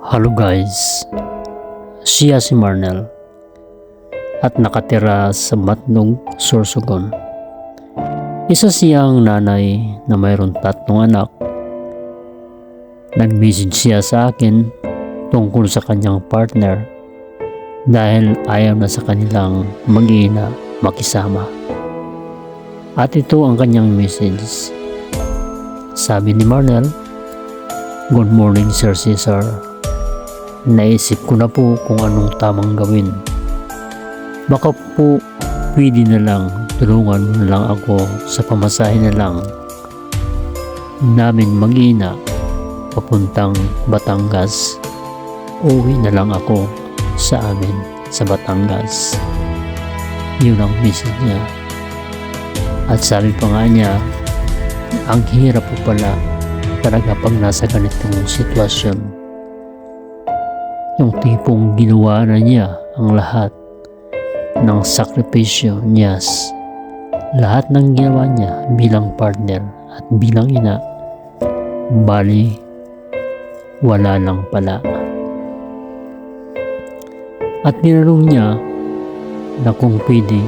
Hello guys, siya si Marnel at nakatira sa Matnog, Sorsogon. Isa siyang nanay na mayroon tatlong anak. Nag-message siya sa akin tungkol sa kanyang partner dahil ayaw na sa kanilang mag-ina makisama. At ito ang kanyang message. Sabi ni Marnel, Good morning Sir Cesar. Naisip ko na po kung anong tamang gawin. Baka po pwede na lang tulungan mo na lang ako sa pamasahe na lang namin mag-ina papuntang Batangas. Uwi na lang ako sa amin sa Batangas. Yun ang message niya. At sabi pa nga niya, ang hirap po pala talaga pag nasa ganitong sitwasyon. Yung tipong ginawa na niya ang lahat ng sakripisyo niya. Lahat ng ginawa niya bilang partner at bilang ina, bali, wala lang pala. At tinanong niya na kung pwede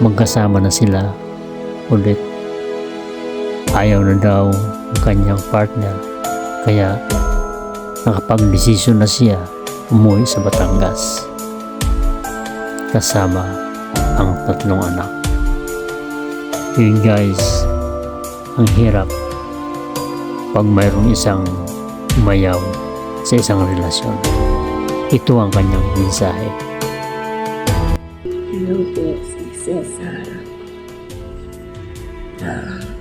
magkasama na sila ulit. Ayaw na daw ang kanyang partner kaya nakapag-desisyon na siya umuwi sa Batangas kasama ang tatlong anak. Yun guys, ang hirap pag mayroong isang umayaw sa isang relasyon. Ito ang kanyang mensahe. Hello po, si Cesar. Ah,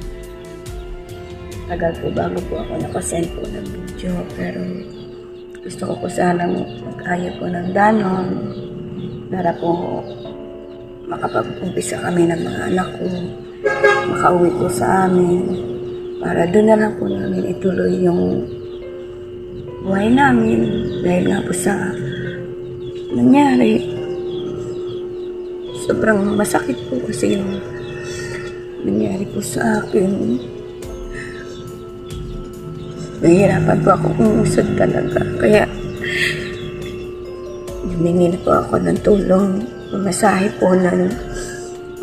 tagal po bago po ako nakasend po ng video, pero gusto ko po sanang mag-aya po ng danon para po makapag-umpisa kami ng mga anak ko, makauwi po sa amin, para doon na lang po namin ituloy yung buhay namin dahil nga po sa nangyari sobrang masakit po kasi yung nangyari po sa akin. Nahihirapan po ako umusad talaga. Kaya, humingi na po ako ng tulong. Masahe po ng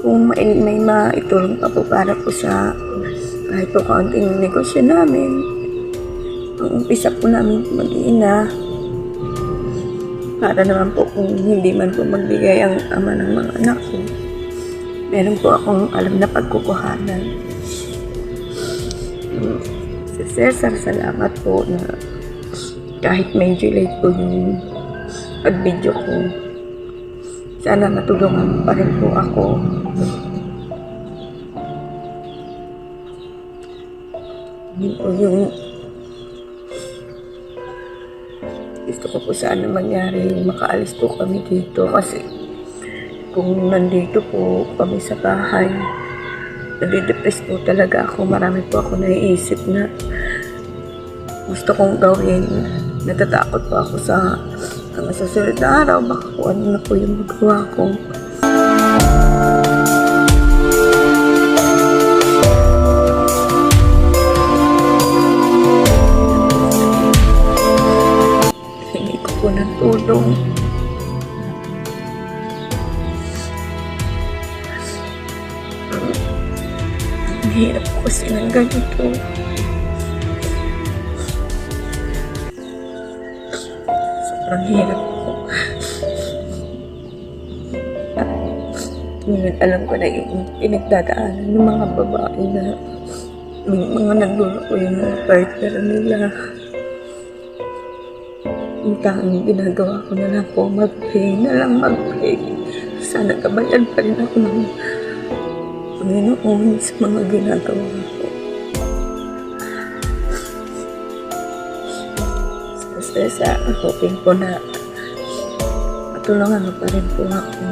kung may, may maitulong pa po para po sa kahit po kaunting negosyo namin. Ang umpisa po namin mag-iina para naman po kung hindi man po magbigay ang ama ng mga anak ko. Meron po akong alam na pagkukuhanan. Mm, Si Cesar, salamat po na kahit medyo late po yung pag-video ko. Sana matulungan mo pa rin po ako. Yun po yung gusto ko po sana mangyari makaalis po kami dito kasi kung nandito po kami sa bahay nadidepress po talaga ako. Marami po ako naiisip na gusto kong gawin. Natatakot po ako sa na araw. Baka po ano na po yung magawa ko Ang hirap kasi ng ganito. Sobrang hirap ko. Ngayon alam ko na yung pinagdadaanan ng mga babae na may mga nagluloko yung mga partner nila. Ang tanging ginagawa ko na lang po, mag-pray na lang mag-pray. Sana gabayan pa rin ako ng Panginoon sa mga ginagawa ko. Sa sa hoping po na matulungan mo pa rin po ako.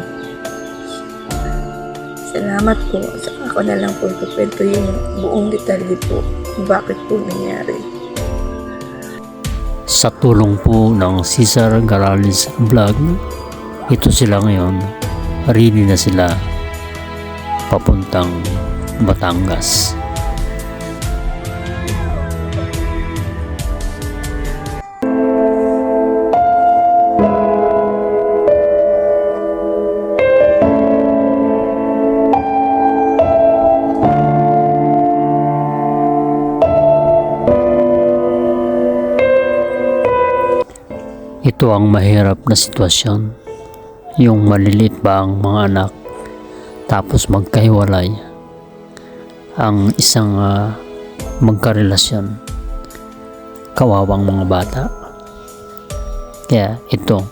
Salamat po. Sa ako na lang po ito yung buong detalye po kung bakit po nangyari. Sa tulong po ng Cesar Garalis Vlog, ito sila ngayon. Ready na sila papuntang Batangas. Ito ang mahirap na sitwasyon. Yung malilit ba ang mga anak tapos magkahiwalay ang isang ah, magkarelasyon. Kawawang mga bata. Kaya ito,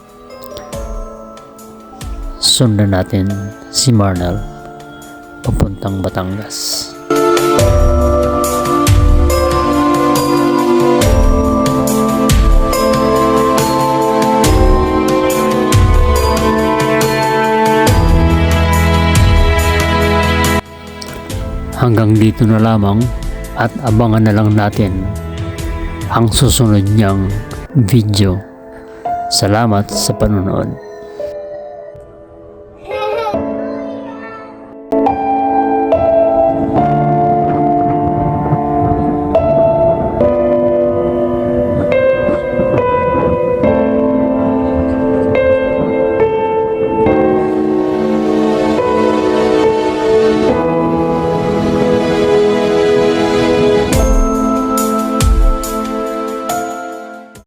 sundan natin si Marnel papuntang Batangas. Hanggang dito na lamang at abangan na lang natin ang susunod niyang video. Salamat sa panonood.